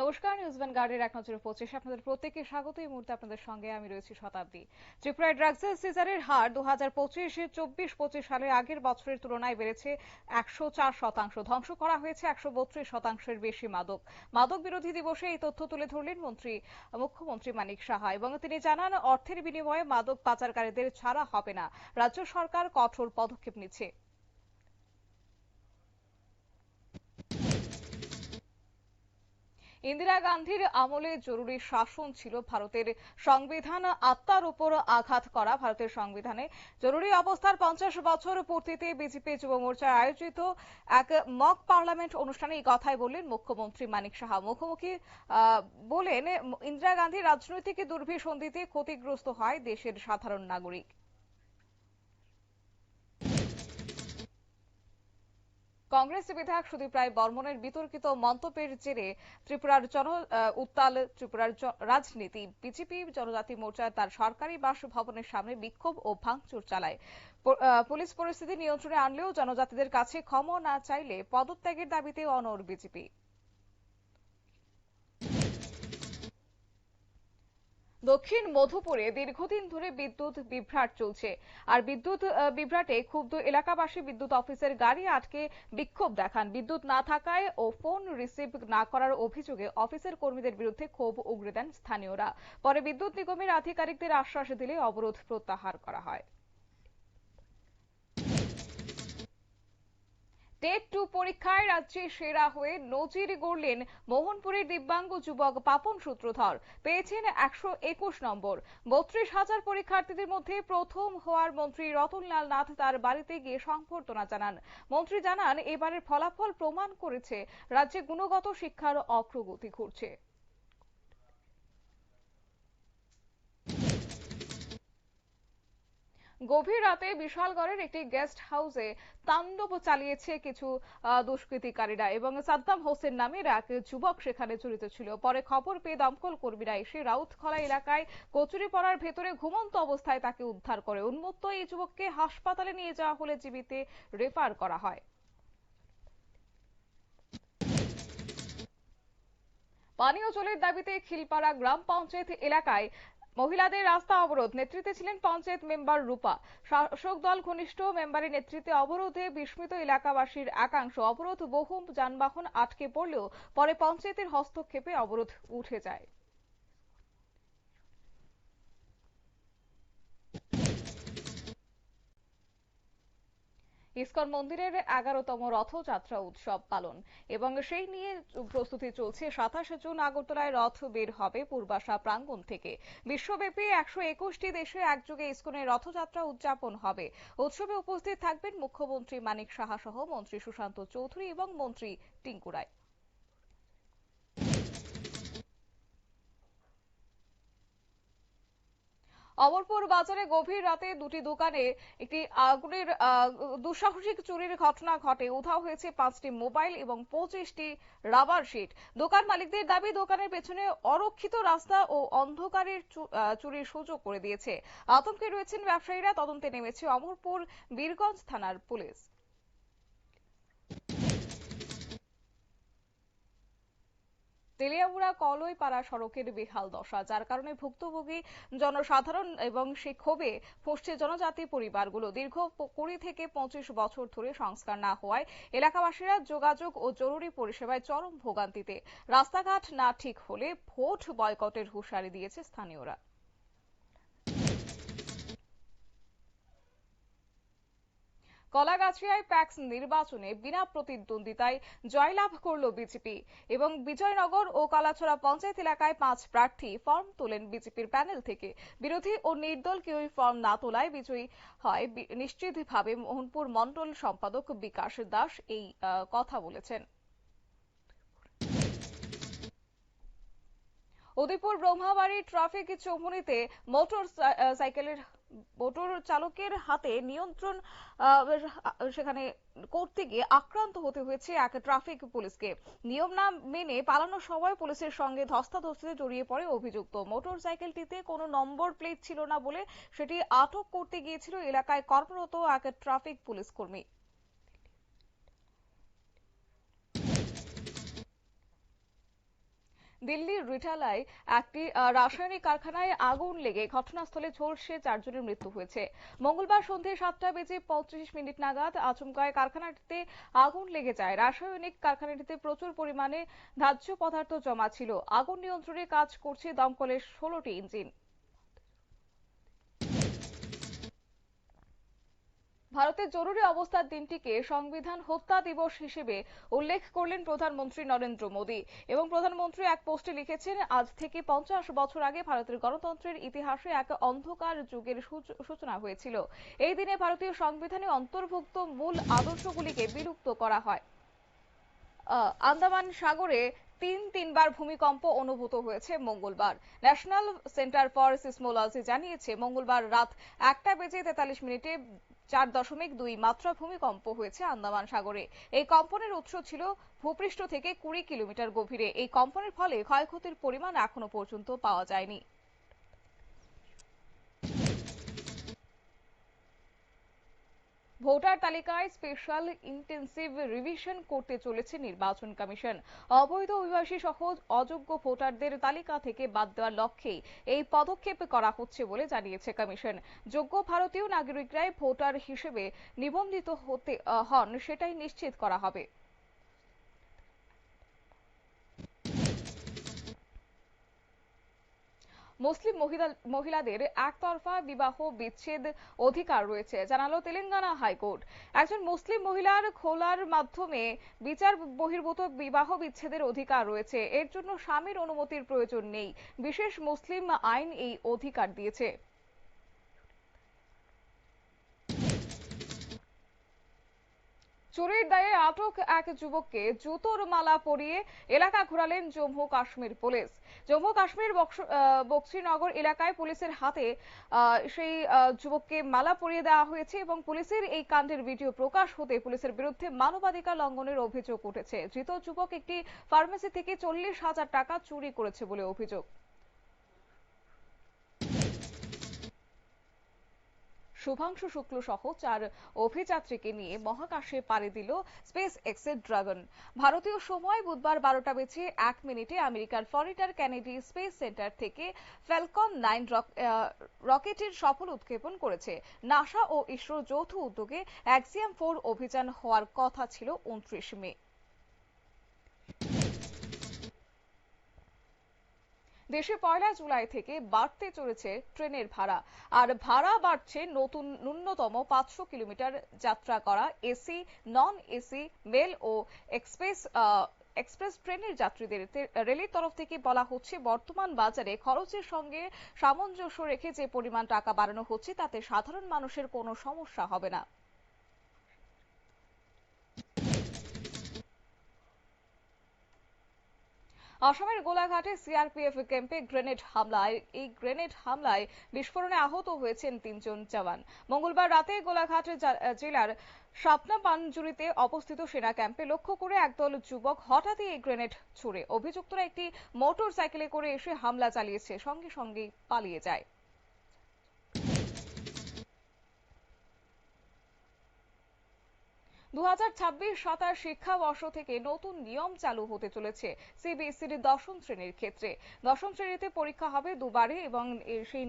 নমস্কার নিউজ ভ্যানগার্ডের এক নজরে পৌঁছেছে আপনাদের প্রত্যেককে স্বাগত। এই মুহূর্তে আপনাদের সঙ্গে আমি রয়েছি শতাব্দী। ত্রিপুরায় ড্রাগসের সিজারের হার দু হাজার পঁচিশে চব্বিশ পঁচিশ সালে আগের বছরের তুলনায় বেড়েছে একশো চার শতাংশ। ধ্বংস করা হয়েছে একশো বত্রিশ শতাংশের বেশি মাদক। মাদক বিরোধী দিবসে এই তথ্য তুলে ধরলেন মন্ত্রী, মুখ্যমন্ত্রী মানিক সাহা এবং তিনি জানান, অর্থের বিনিময়ে মাদক পাচারকারীদের ছাড়া হবে না। রাজ্য সরকার কঠোর পদক্ষেপ নিচ্ছে। ইন্দিরা গান্ধীর আমলে জরুরি শাসন ছিল ভারতের সংবিধান আত্মার উপর আঘাত করা। ভারতের সংবিধানে জরুরি অবস্থার পঞ্চাশ বছর পূর্তিতে বিজেপি যুব মোর্চার আয়োজিত এক মক পার্লামেন্ট অনুষ্ঠানে এই কথাই বললেন মুখ্যমন্ত্রী মানিক সাহা। মুখোমুখি বলেন, ইন্দিরা গান্ধীর রাজনৈতিক দুর্বিসন্ধিতে ক্ষতিগ্রস্ত হয় দেশের সাধারণ নাগরিক। কংগ্রেস বিধায়ক সুদীপ রায় বর্মনের বিতর্কিত মন্তব্যের জেরে ত্রিপুরার জন উত্তাল ত্রিপুরার রাজনীতি। বিজেপি জনজাতি মোর্চা তার সরকারি বাসভবনের সামনে বিক্ষোভ ও ভাঙচুর চালায়। পুলিশ পরিস্থিতি নিয়ন্ত্রণে আনলেও জনজাতিদের কাছে ক্ষমা না চাইলে পদত্যাগের দাবিতে অনড় বিজেপি। দক্ষিণ মধুপুরে দীর্ঘদিন ধরে বিদ্যুৎ বিভ্রাট চলছে। আর বিদ্যুৎ বিভ্রাটে ক্ষুব্ধ এলাকাবাসী বিদ্যুৎ অফিসের গাড়ি আটকে বিক্ষোভ দেখান। বিদ্যুৎ না থাকায় ও ফোন রিসিভ না করার অভিযোগে অফিসের কর্মীদের বিরুদ্ধে ক্ষোভ উগড়ে দেন স্থানীয়রা। পরে বিদ্যুৎ নিগমের আধিকারিকদের আশ্বাস দিলে অবরোধ প্রত্যাহার করা হয়। টেট টু পরীক্ষায় রাজ্যে সেরা হয়ে নজির গড়লেন মোহনপুরের দিব্যাঙ্গ যুবক পাপন সূত্রধর। পেয়েছেন একশো একুশ নম্বর। বত্রিশ হাজার পরীক্ষার্থীদের মধ্যে প্রথম হওয়ার মন্ত্রী রতনলাল নাথ তার বাড়িতে গিয়ে সংবর্ধনা জানান। মন্ত্রী জানান, এবারের ফলাফল প্রমাণ করেছে, রাজ্যে গুণগত শিক্ষার অগ্রগতি ঘটছে। গভীর রাতে বিশালগড়ের একটি গেস্ট হাউসে তাণ্ডব চালিয়েছে কিছু দুষ্কৃতিকারীরা এবং সাদ্দাম হোসেন নামের এক যুবক সেখানে জড়িত ছিল। পরে খবর পেয়ে দমকল কর্মীরা এসে রাউতখলা এলাকায় কচুরিপাড়ার ভেতরে ঘুমন্ত অবস্থায় তাকে উদ্ধার করে। উন্মুক্ত এই যুবককে হাসপাতালে নিয়ে যাওয়া হলে জীবিতে রেফার করা হয়। পানীয় জলের দাবিতে খিলপাড়া গ্রাম পঞ্চায়েত এলাকায় মহিলাদের রাস্তা অবরোধ। নেতৃত্বে ছিলেন পঞ্চায়েত মেম্বার রূপা। শাসক দল ঘনিষ্ঠ মেম্বারের নেতৃত্বে অবরোধে বিস্মিত এলাকাবাসীর একাংশ। অবরোধ বহু যানবাহন আটকে পড়লেও পরে পঞ্চায়েতের হস্তক্ষেপে অবরোধ উঠে যায়। ইস্কন মন্দিরের এগারোতম রথযাত্রা উৎসব পালন। এবং সেই নিয়ে প্রস্তুতি চলছে সাতাশে জুন আগরতলায় রথ বের হবে পূর্বাশা প্রাঙ্গণ থেকে। বিশ্বব্যাপী একশো একুশটি দেশে একযোগে ইস্কনের রথযাত্রা উদযাপন হবে। উৎসবে উপস্থিত থাকবেন মুখ্যমন্ত্রী মানিক সাহা সহ মন্ত্রী সুশান্ত চৌধুরী এবং মন্ত্রী টিঙ্কু রায়। অমরপুর বাজারে গভীর রাতে দুটি দোকানে একটি আগুনের দুঃসাহসিক চুরির ঘটনা ঘটে। উধাও হয়েছে পাঁচটি মোবাইল এবং পঁচিশটি রাবার শিট। দোকান মালিকদের দাবি, দোকানের পেছনে অরক্ষিত রাস্তা ও অন্ধকারের চুরির সুযোগ করে দিয়েছে। আতঙ্কে রয়েছেন ব্যবসায়ীরা, তদন্তে নেমেছে অমরপুর বীরগঞ্জ থানার পুলিশ। তেলিয়ামুড়া কলইপাড়া সড়কের বেহাল দশা, যার কারণে ভুক্তভোগী, জনসাধারণ এবং সে ক্ষোভে ফসছে জনজাতি পরিবারগুলো। দীর্ঘ কুড়ি থেকে পঁচিশ বছর ধরে সংস্কার না হওয়ায় এলাকাবাসীরা যোগাযোগ ও জরুরি পরিষেবায় চরম ভোগান্তিতে। রাস্তাঘাট না ঠিক হলে ভোট বয়কটের হুঁশিয়ারি দিয়েছে স্থানীয়রা। কলাগাছিয়ায় প্যাক্স নির্বাচনে বিনা প্রতিদ্বন্দ্বিতায় জয়লাভ করল বিজেপি এবং বিজয়নগর ও কালাছড়া পঞ্চায়েত এলাকায় পাঁচ প্রার্থী ফর্ম তোলেন বিজেপির প্যানেল থেকে। বিরোধী ও নির্দল কেউই ফর্ম না তোলায় বিজয়ী হয় নিশ্চিতভাবে মোহনপুর মন্ডল সম্পাদক বিকাশ দাস এই কথা বলেছেন। উদয়পুর ব্রহ্মাবাড়ি ট্রাফিক চৌমুনিতে মোটর সাইকেলের, মোটর চালকের হাতে নিয়ন্ত্রণ সেখানে করতে গিয়ে আক্রান্ত হতে হয়েছে এক ট্রাফিক পুলিশকে। নিয়ম না মেনে পালানোর সময় পুলিশের সঙ্গে ধস্তাধস্তিতে জড়িয়ে পড়ে অভিযুক্ত। মোটর সাইকেলটিতে কোনো নম্বর প্লেট ছিল না বলে সেটি আটক করতে গিয়েছিল এলাকায় কর্মরত এক ট্রাফিক পুলিশ কর্মী। দিল্লির রিটালায় একটি রাসায়নিক কারখানায় আগুন লেগে ঘটনাস্থলে ঝলসে চারজনের মৃত্যু হয়েছে। মঙ্গলবার সন্ধে সাতটা বেজে পঁয়ত্রিশ মিনিট নাগাদ আচমকায় কারখানাটিতে আগুন লেগে যায়। রাসায়নিক কারখানাটিতে প্রচুর পরিমাণে ধাহ্য পদার্থ জমা ছিল। আগুন নিয়ন্ত্রণে কাজ করছে দমকলের ষোলোটি ইঞ্জিন। ভারতের জরুরি অবস্থার দিনটিকে সংবিধান হত্যা দিবস হিসেবে উল্লেখ করলেন প্রধানমন্ত্রী নরেন্দ্র মোদী এবং প্রধানমন্ত্রী এক পোস্টে লিখেছেন, আজ থেকে পঞ্চাশ বছর আগে ভারতের গণতন্ত্রের ইতিহাসে এক অন্ধকার যুগের সূচনা হয়েছিল। এই দিনে ভারতীয় সংবিধানে অন্তর্ভুক্ত মূল আদর্শগুলিকে বিলুপ্ত করা হয়। আন্দামান সাগরে তিন তিনবার ভূমিকম্প অনুভূত হয়েছে মঙ্গলবার। ন্যাশনাল সেন্টার ফর সিসমোলজি জানিয়েছে, মঙ্গলবার রাত একটা বেজে তেতাল্লিশ মিনিটে চার দশমিক দুই মাত্রা ভূমিকম্প হয়েছে আন্দামান সাগরে। এই কম্পনের উৎস ছিল ভূপৃষ্ঠ থেকে কুড়ি কিলোমিটার গভীরে। এই কম্পনের ফলে ক্ষয়ক্ষতির পরিমাণ এখনও পর্যন্ত পাওয়া যায়নি। ভোটার তালিকায় স্পেশাল ইন্টেন্সিভ রিভিশন করতে চলেছে নির্বাচন কমিশন। অবৈধ অভিবাসী সহ অযোগ্য ভোটারদের তালিকা থেকে বাদ দেওয়ার লক্ষ্যেই এই পদক্ষেপ করা হচ্ছে বলে জানিয়েছে কমিশন। যোগ্য ভারতীয় নাগরিকরাই ভোটার হিসেবে নিবন্ধিত হতে হন, সেটাই নিশ্চিত করা হবে। মুসলিম মহিলা- মহিলাদের একতরফা বিবাহ বিচ্ছেদ অধিকার রয়েছে, জানালো তেলেঙ্গানা হাইকোর্ট। একজন মুসলিম মহিলার খোলার মাধ্যমে বিচার বহির্ভূত বিবাহ বিচ্ছেদের অধিকার রয়েছে, এর জন্য স্বামীর অনুমতির প্রয়োজন নেই। বিশেষ মুসলিম আইন এই অধিকার দিয়েছে। চুরির দায়ে আটক এক যুবককে জুতোর মালা পরিয়ে এলাকা ঘোরালেন জম্মু কাশ্মীর পুলিশ। জম্মু কাশ্মীর বক্সিনগর এলাকায় পুলিশের হাতে সেই যুবককে মালা পরিয়ে দেওয়া হয়েছে এবং পুলিশের এই কাণ্ডের ভিডিও প্রকাশ হতে পুলিশের বিরুদ্ধে মানবাধিকার লঙ্ঘনের অভিযোগ উঠেছে। ধৃত যুবক একটি ফার্মেসি থেকে চল্লিশ হাজার টাকা চুরি করেছে বলে অভিযোগ। শুভাংশু শুক্ল সহ চার অভিযাত্রীকে নিয়ে মহাকাশে পাড়ি দিল স্পেস এক্সের ড্রাগন। ভারতীয় সময় বুধবার বারোটা বেজে এক মিনিটে আমেরিকার ফ্লোরিডার ক্যানেডি স্পেস সেন্টার থেকে ফ্যালকন নাইন রকেটের সফল উৎক্ষেপণ করেছে। নাসা ও ইসরো যৌথ উদ্যোগে অ্যাক্সিয়াম ফোর অভিযান হওয়ার কথা ছিল উনত্রিশ মে। দেশে পয়লা জুলাই থেকে বাড়তে চলেছে ট্রেনের ভাড়া। আর ভাড়া বাড়ছে নতুন ন্যূনতম পাঁচশো কিলোমিটার যাত্রা করা এসি, নন এসি, মেল ও এক্সপ্রেস এক্সপ্রেস ট্রেনের যাত্রীদের রেলের তরফ থেকে বলা হচ্ছে, বর্তমান বাজারে খরচের সঙ্গে সামঞ্জস্য রেখে যে পরিমাণ টাকা বাড়ানো হচ্ছে তাতে সাধারণ মানুষের কোনো সমস্যা হবে না। আসামের গোলাঘাটে সিআরপিএফ ক্যাম্পে গ্রেনেড হামলায়, এই গ্রেনেড হামলায় বিস্ফোরণে আহত হয়েছেন তিনজন জওয়ান। মঙ্গলবার রাতে গোলাঘাট জেলার সাপনা পানজুরিতে অবস্থিত সেনা ক্যাম্পে লক্ষ্য করে একদল যুবক হঠাৎই এই গ্রেনেড ছুড়ে। অভিযুক্তরা একটি মোটর সাইকেলে করে এসে হামলা চালিয়েছে, সঙ্গে সঙ্গেই পালিয়ে যায়। দু হাজার ছাব্বিশ সাতাশ শিক্ষাবর্ষ থেকে নতুন নিয়ম চালু হতে চলেছে সিবিএসইর দশম শ্রেণির ক্ষেত্রে। দশম শ্রেণীতে পরীক্ষা হবে দুবারে এবং সেই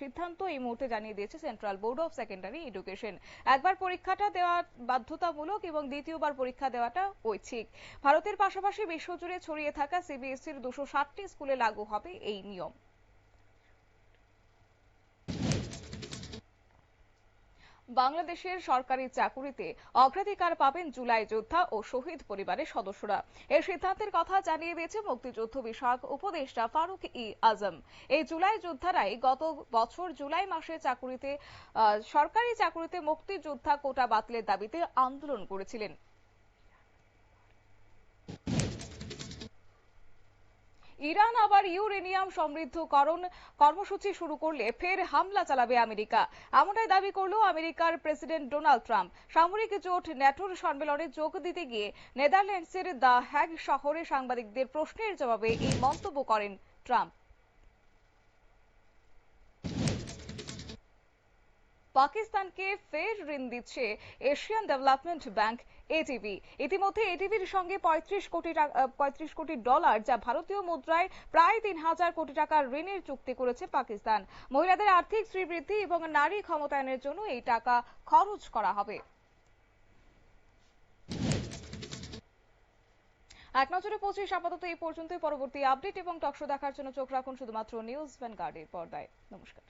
সিদ্ধান্ত এই মুহূর্তে জানিয়ে দিয়েছে central board of secondary education. একবার পরীক্ষাটা দেওয়া বাধ্যতামূলক এবং দ্বিতীয়বার পরীক্ষা দেওয়াটা ঐচ্ছিক। ভারতের পাশাপাশি বিশ্বজুড়ে ছড়িয়ে থাকা সিবিএসইর দুশো ষাটটি স্কুলে লাগু হবে এই নিয়ম। বাংলাদেশের সরকারি চাকুরিতে অগ্রাধিকার পাবেন জুলাই যোদ্ধা ও শহীদ পরিবারের সদস্যরা। এর সিদ্ধান্তের কথা জানিয়ে দিয়েছে মুক্তিযুদ্ধ বিষয়ক উপদেষ্টা ফারুক ই আজম। এই জুলাই যোদ্ধারাই গত বছর জুলাই মাসে চাকুরিতে সরকারি চাকুরিতে মুক্তিযোদ্ধা কোটা বাতিলের দাবিতে আন্দোলন করেছিলেন। ইরান আবার ইউরেনিয়াম সমৃদ্ধকরণ কর্মসূচি শুরু করলে ফের হামলা চালাবে আমেরিকা। এমনটাই দাবি করল আমেরিকার প্রেসিডেন্ট ডোনাল্ড ট্রাম্প। সামরিক জোট ন্যাটোর সম্মেলনে যোগ দিতে গিয়ে নেদারল্যান্ডসের দ্য হ্যাগ শহরে সাংবাদিকদের প্রশ্নের জবাবে এই মন্তব্য করেন ট্রাম্প। পাকিস্তানকে ফের ঋণ দিচ্ছে এশিয়ান ডেভেলপমেন্ট ব্যাংক। এটিভি ইতিমধ্যে এটিভির সঙ্গে পঁয়ত্রিশ কোটি পঁয়ত্রিশ কোটি ডলার, যা ভারতীয় মুদ্রায় প্রায় তিন হাজার কোটি টাকার ঋণের চুক্তি করেছে পাকিস্তান। মহিলাদের আর্থিক শ্রীবৃদ্ধি এবং নারী ক্ষমতায়নের জন্য এই টাকা খরচ করা হবে। এক নজরে পঁচিশ, আপাতত এই পর্যন্তই। পরবর্তী আপডেট এবং টকশো দেখার জন্য চোখ রাখুন শুধুমাত্র নিউজ ভ্যানগার্ডের পর্দায়। নমস্কার।